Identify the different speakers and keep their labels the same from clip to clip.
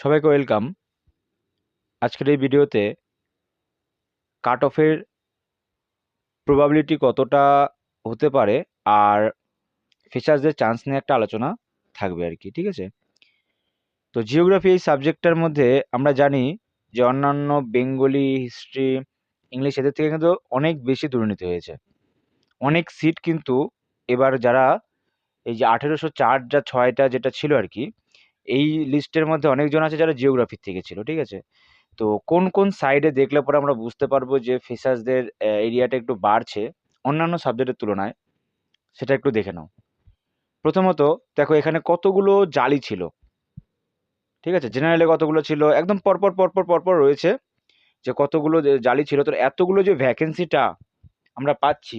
Speaker 1: সবাইকে ওয়েলকাম। আজকের এই ভিডিওতে কাট অফের প্রবাবিলিটি কতটা হতে পারে আর ফিচার্সদের চান্স নিয়ে একটা আলোচনা থাকবে আর কি, ঠিক আছে? তো জিওগ্রাফি এই সাবজেক্টটার মধ্যে আমরা জানি যে অন্যান্য বেঙ্গলি হিস্ট্রি ইংলিশ এদের থেকে কিন্তু অনেক বেশি দুর্নীতি হয়েছে। অনেক সিট কিন্তু এবার যারা এই যে আঠেরোশো চার যা ছয়টা যেটা ছিল আর কি এই লিস্টের মধ্যে অনেকজন আছে যারা জিওগ্রাফির থেকে ছিল, ঠিক আছে? তো কোন কোন সাইডে দেখলে পরে আমরা বুঝতে পারব যে ফিশার্সদের এরিয়াটা একটু বাড়ছে, অন্যান্য সাবজেক্টের তুলনায়, সেটা একটু দেখে নাও। প্রথমত দেখো এখানে কতগুলো জালি ছিল, ঠিক আছে? জেনারেলে কতগুলো ছিল, একদম পরপর পরপর পরপর রয়েছে যে কতগুলো জালি ছিল। তো এতগুলো যে ভ্যাকেন্সিটা আমরা পাচ্ছি,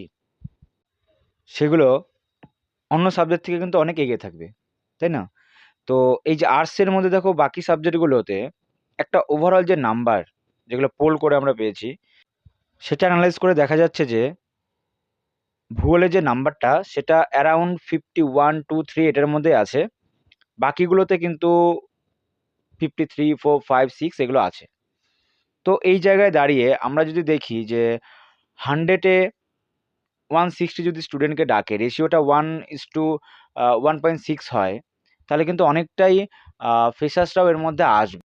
Speaker 1: সেগুলো অন্য সাবজেক্ট থেকে কিন্তু অনেক এগিয়ে থাকবে, তাই না? তো এই যে আর্টসের মধ্যে দেখো বাকি সাবজেক্টগুলোতে একটা ওভারঅল যে নাম্বার যেগুলো পোল করে আমরা পেয়েছি, সেটা অ্যানালাইজ করে দেখা যাচ্ছে যে ভূগোলের যে নাম্বারটা সেটা around fifty one two three এটার মধ্যে আছে। বাকিগুলোতে কিন্তু fifty three four five six এগুলো আছে। তো এই জায়গায় দাঁড়িয়ে আমরা যদি দেখি যে হান্ড্রেডে ওয়ান সিক্সটি যদি স্টুডেন্টকে ডাকে রেশিওটা one is to one point six হয় তাহলে কিন্তু অনেকটাই ফ্রেশার্সরাও এর মধ্যে আসবে।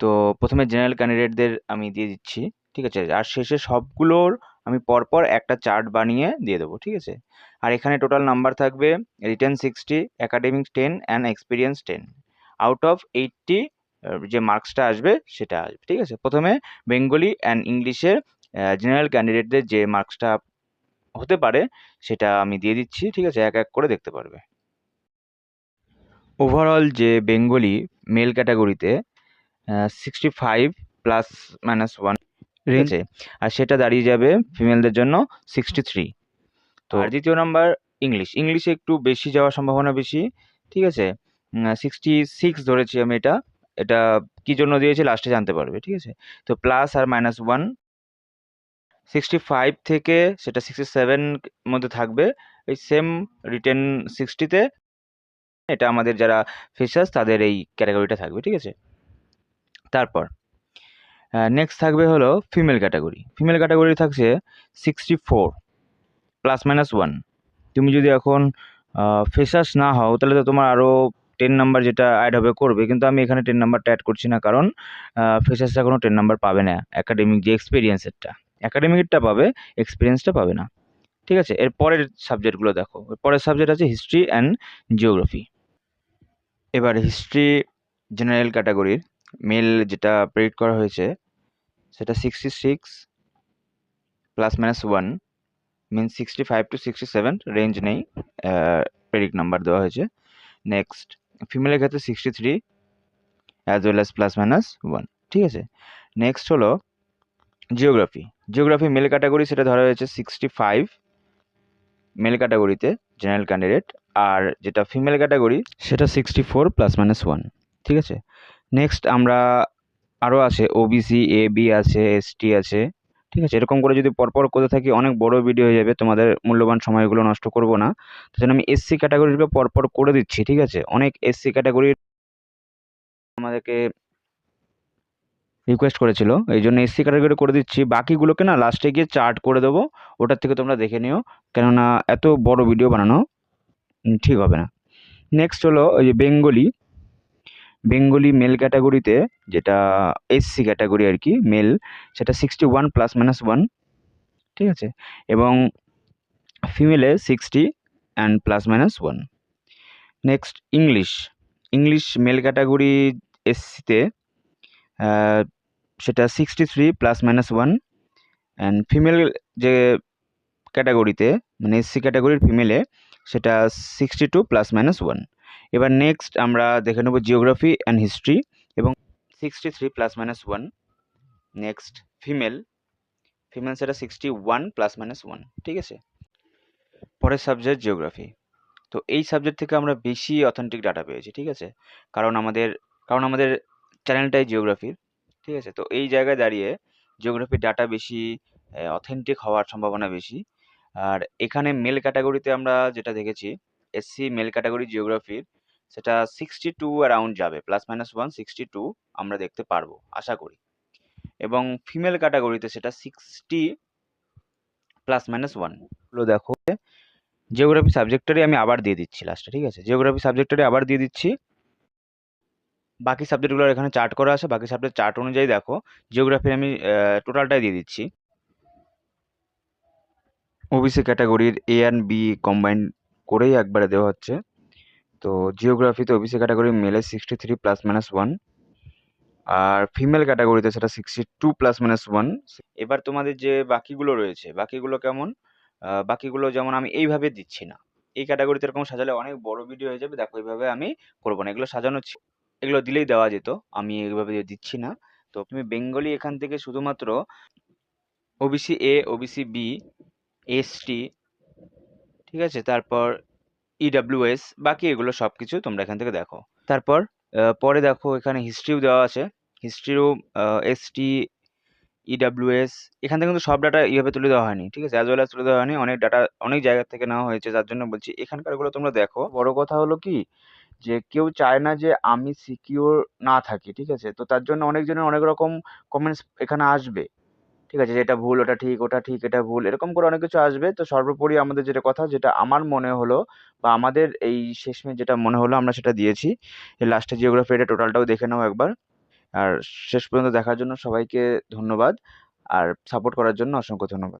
Speaker 1: তো প্রথমে জেনারেল ক্যান্ডিডেটদের আমি দিয়ে দিচ্ছি, ঠিক আছে? আর শেষে সবগুলোর আমি পরপর একটা চার্ট বানিয়ে দিয়ে দেবো, ঠিক আছে? আর এখানে টোটাল নাম্বার থাকবে written sixty academic ten, and experience ten. Out of eighty যে মার্কসটা আসবে সেটা আসবে, ঠিক আছে? প্রথমে বেঙ্গলি অ্যান্ড ইংলিশের জেনারেল ক্যান্ডিডেটদের যে মার্কসটা হতে পারে সেটা আমি দিয়ে দিচ্ছি ঠিক আছে? এক এক করে দেখতে পারবে। ওভারঅল যে বেঙ্গলি মেল ক্যাটাগরিতে sixty five plus minus one রয়েছে আর সেটা দাঁড়িয়ে যাবে ফিমেলদের জন্য সিক্সটি থ্রি তো আর দ্বিতীয় নাম্বার ইংলিশ ইংলিশে একটু বেশি যাওয়ার সম্ভাবনা বেশি ঠিক আছে? সিক্সটি সিক্স ধরেছি আমি এটা। এটা কী জন্য দিয়েছি? লাস্টে জানতে পারবে ঠিক আছে? তো প্লাস আর মাইনাস ওয়ান সিক্সটি ফাইভ থেকে সেটা সিক্সটি সেভেন মধ্যে থাকবে। এই সেম রিটেন সিক্সটিতে এটা আমাদের যারা ফেসার্স তাদের এই ক্যাটাগরিটা থাকবে, ঠিক আছে? তারপর নেক্সট থাকবে হলো ফিমেল ক্যাটাগরি ফিমেল ক্যাটাগরি থাকছে sixty four plus minus one তুমি যদি এখন ফেসার্স না হও, তাহলে তো তোমার আরও টেন নাম্বার যেটা অ্যাড হবে করবে। কিন্তু আমি এখানে টেন নাম্বারটা অ্যাড করছি না কারণ ফেসার্সটা কোনো টেন নাম্বার পাবে না। অ্যাকাডেমিক যে এক্সপিরিয়েন্সেরটা একাডেমিকটা পাবে এক্সপিরিয়েন্সটা পাবে না। ঠিক আছে? এর পরের সাবজেক্টগুলো দেখো। পরের সাবজেক্ট আছে হিস্ট্রি অ্যান্ড জিওগ্রাফি এবার হিস্ট্রি জেনারেল ক্যাটাগরির মেল যেটা প্রেডিক্ট করা হয়েছে, সেটা sixty six plus minus one mean sixty five to sixty seven range নেই প্রেডিক্ট নাম্বার দেওয়া হয়েছে। নেক্সট ফিমেলের ক্ষেত্রে sixty three as well as plus minus one ঠিক আছে? নেক্সট হলো জিওগ্রাফি জিওগ্রাফি মেল ক্যাটাগরি সেটা ধরা হয়েছে সিক্সটি ফাইভ মেল ক্যাটাগরিতে জেনারেল ক্যান্ডিডেট আর যেটা ফিমেল ক্যাটাগরি সেটা sixty four plus minus one ঠিক আছে? নেক্সট আমরা আরও আছে ওবিসি এ বি আছে এসটি আছে। ঠিক আছে? এরকম করে যদি পরপর করতে থাকি, অনেক বড় ভিডিও হয়ে যাবে, তোমাদের মূল্যবান সময়গুলো নষ্ট করব না। তাই জন্য আমি এসসি ক্যাটাগরিকে পরপর করে দিচ্ছি, ঠিক আছে? অনেক এসসি ক্যাটাগরির আমাদেরকে রিকোয়েস্ট করেছিল। এই জন্য এসসি ক্যাটাগরি করে দিচ্ছি। বাকিগুলোকে না লাস্টে গিয়ে চার্ট করে দেবো। ওটার থেকে তোমরা দেখে নিও। কেননা এত বড় ভিডিও বানানো ঠিক হবে না। নেক্সট হলো ওই যে বেঙ্গলি বেঙ্গলি মেল ক্যাটাগরিতে যেটা এসসি ক্যাটাগরি আর কি মেল সেটা sixty one plus minus one ঠিক আছে? এবং ফিমেলে sixty and plus minus one next English English male category এসসিতে সেটা sixty three plus minus one and female যে ক্যাটাগরিতে মানে এসসি ক্যাটাগরির ফিমেলে সেটা sixty two plus minus one এবার নেক্সট আমরা দেখে নেব জিওগ্রাফি অ্যান্ড হিস্ট্রি এবং sixty three plus minus one next female female সেটা sixty one plus minus one ঠিক আছে? পরের সাবজেক্ট জিওগ্রাফি তো এই সাবজেক্ট থেকে আমরা বেশি অথেন্টিক ডাটা পেয়েছি, ঠিক আছে? কারণ আমাদের কারণ আমাদের চ্যানেলটাই জিওগ্রাফির ঠিক আছে? তো এই জায়গায় দাঁড়িয়ে জিওগ্রাফির ডাটা বেশি অথেন্টিক হওয়ার সম্ভাবনা বেশি। আর এখানে মেল ক্যাটাগরিতে আমরা যেটা দেখেছি এসসি মেল ক্যাটাগরি জিওগ্রাফির সেটা সিক্সটি টু অ্যারাউন্ড যাবে plus minus one sixty two আমরা দেখতে পারব, আশা করি। এবং ফিমেল ক্যাটাগরিতে সেটা সিক্সটি প্লাস মাইনাস ওয়ানগুলো দেখো জিওগ্রাফি সাবজেক্টারই আমি আবার দিয়ে দিচ্ছি লাস্টে ঠিক আছে? জিওগ্রাফি সাবজেক্টারই আবার দিয়ে দিচ্ছি। বাকি সাবজেক্টগুলোর এখানে চার্ট করা আছে। বাকি সাবজেক্ট চার্ট অনুযায়ী দেখো জিওগ্রাফির আমি টোটালটাই দিয়ে দিচ্ছি। ওবিসি ক্যাটাগরির এ অ্যান্ড বি কম্বাইন করেই একবারে দেওয়া হচ্ছে। তো জিওগ্রাফিতে ওবিসি ক্যাটাগরি মেলে sixty three plus minus one আর ফিমেল ক্যাটাগরিতে সেটা sixty two plus minus one এবার তোমাদের যে বাকিগুলো রয়েছে, বাকিগুলো কেমন? বাকিগুলো যেমন আমি এইভাবে দিচ্ছি না। এই ক্যাটাগরিতে এরকম সাজালে অনেক বড় ভিডিও হয়ে যাবে। দেখো এইভাবে আমি করব না। এগুলো সাজানো এগুলো দিলেই দেওয়া যেত। আমি এইভাবে দিচ্ছি না। তো তুমি বেঙ্গলি এখান থেকে শুধুমাত্র OBC A OBC B ST ঠিক আছে? তারপর ইডাব্লিউএস বাকি এগুলো সব কিছু তোমরা এখান থেকে দেখো। তারপর পরে দেখো এখানে হিস্ট্রিও দেওয়া আছে। হিস্ট্রিও এসটি ইডাব্লিউএস এখান থেকে কিন্তু সব ডাটা এইভাবে তুলে দেওয়া হয়নি, ঠিক আছে? অ্যাজ ওয়েল অ্যাজ তুলে দেওয়া হয়নি। অনেক ডাটা অনেক জায়গা থেকে নেওয়া হয়েছে। যার জন্য বলছি এখানকারগুলো তোমরা দেখো। বড় কথা হলো কি? যে কেউ চায় না যে আমি সিকিউর না থাকি, ঠিক আছে? তো তার জন্য অনেকজনের অনেক রকম কমেন্টস এখানে আসবে, ঠিক আছে? যে এটা ভুল, ওটা ঠিক ওটা ঠিক, এটা ভুল, এরকম করে অনেক কিছু আসবে। তো সর্বোপরি আমাদের যেটা কথা, যেটা আমার মনে হলো বা আমাদের এই শেষমেশ যেটা মনে হলো আমরা সেটা দিয়েছি। লাস্টে জিওগ্রাফি এটা টোটালটাও দেখে নাও একবার। আর শেষ পর্যন্ত দেখার জন্য সবাইকে ধন্যবাদ। আর সাপোর্ট করার জন্য অসংখ্য ধন্যবাদ।